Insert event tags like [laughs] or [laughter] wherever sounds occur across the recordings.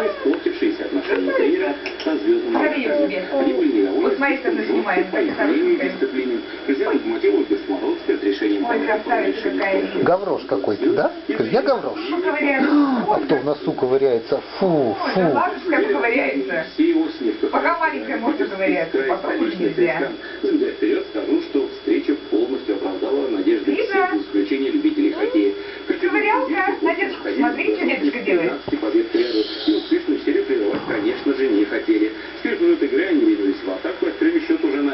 не испортившиеся отношения тренера со звездами были недовольны Вот с моей стороны способом снимаем, дисциплины. Президент Локомотива Ольга Смородская с решением Ой, красавица какая. Гаврош какой-то, да? Я гаврош. Ну, А кто в носу ковыряется? Фу, фу. осени в Пока маленькая может ковыряться, потом уже нельзя. Забегая вперед, скажу, что встреча полностью оправдала надежды всех, за исключением любителей хоккея. Ковырялка. Надежда, смотри, что дедушка делает.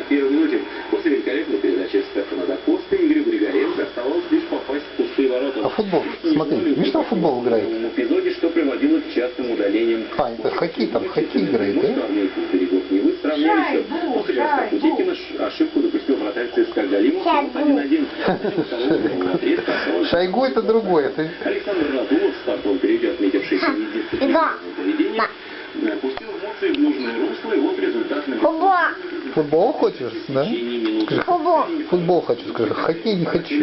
41 минуте. После великолепной передачи Стефана Дакоста Игорь Григоренко оставалось лишь попасть в пустые ворота. А футбол? Смотри, Мечта в футбол играет. В эпизоде, что приводило к частым удалениям. А, это хоккей там, хоккей играет, да? сравнялись. После [laughs] это другое. Ты... Александр Радулов стартом перейдя, отметивший 70 поведение, пустил эмоции в нужное русло, и вот результат на Футбол хочешь, да? Скажи, Оба. футбол хочу, скажи, хоккей не хочу.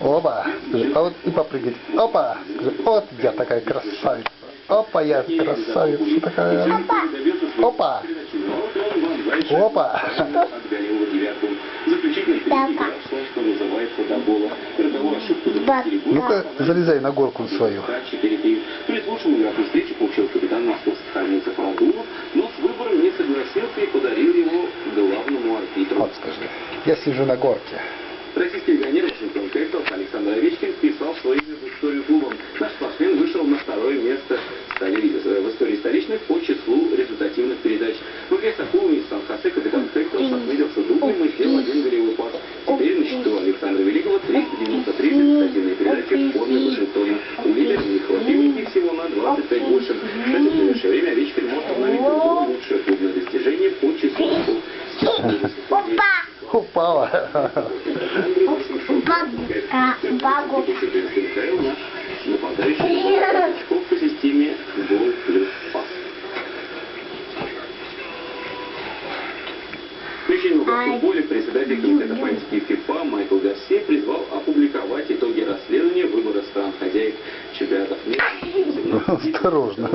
Оба. Скажи, а вот и попрыгать. Опа. Скажи, вот я такая красавица. Опа, я красавица такая. Опа. Опа. Допустили Ну-ка, залезай на горку свою. 4-3. Перед лучшим игроком встречи получил капитан московских армейцев Радулов, скажи. Я сижу на горке. Бабушка. Бабушка. Нападающий по системе гол плюс пас. В футболе председатель комитета политики ФИФА Майкл Гарсия призвал опубликовать итоги расследования выбора стран хозяек чемпионатов мира. Осторожно.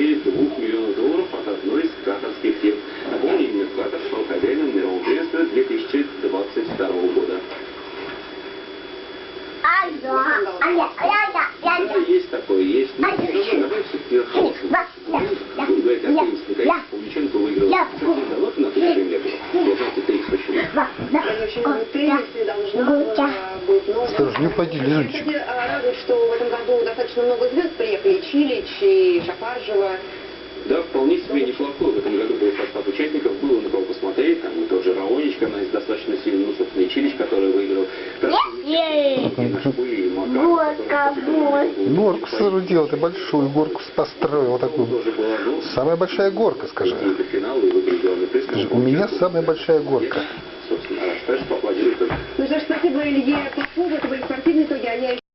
Размере 2 миллионов долларов от одной из катарских фирм. Напомню, именно Катар стал хозяином мирового первенства 2022 года. Почему? Осторожно, не упади, лизунчик. Кстати, а, радует, что в этом году достаточно много звезд приехали. Чилич и Шапаржева. Да, вполне себе неплохой. В этом году был состав участников, было на кого посмотреть. Там и тот же Раонечка, она из достаточно сильный, ну, собственно, и Чилич, который выиграл. И Горка, который- Горку соорудил, ты большую горку построил такую. Была, ну, Самая большая горка, скажи. Скажи, у меня самая большая горка. Ну что ж, спасибо Илье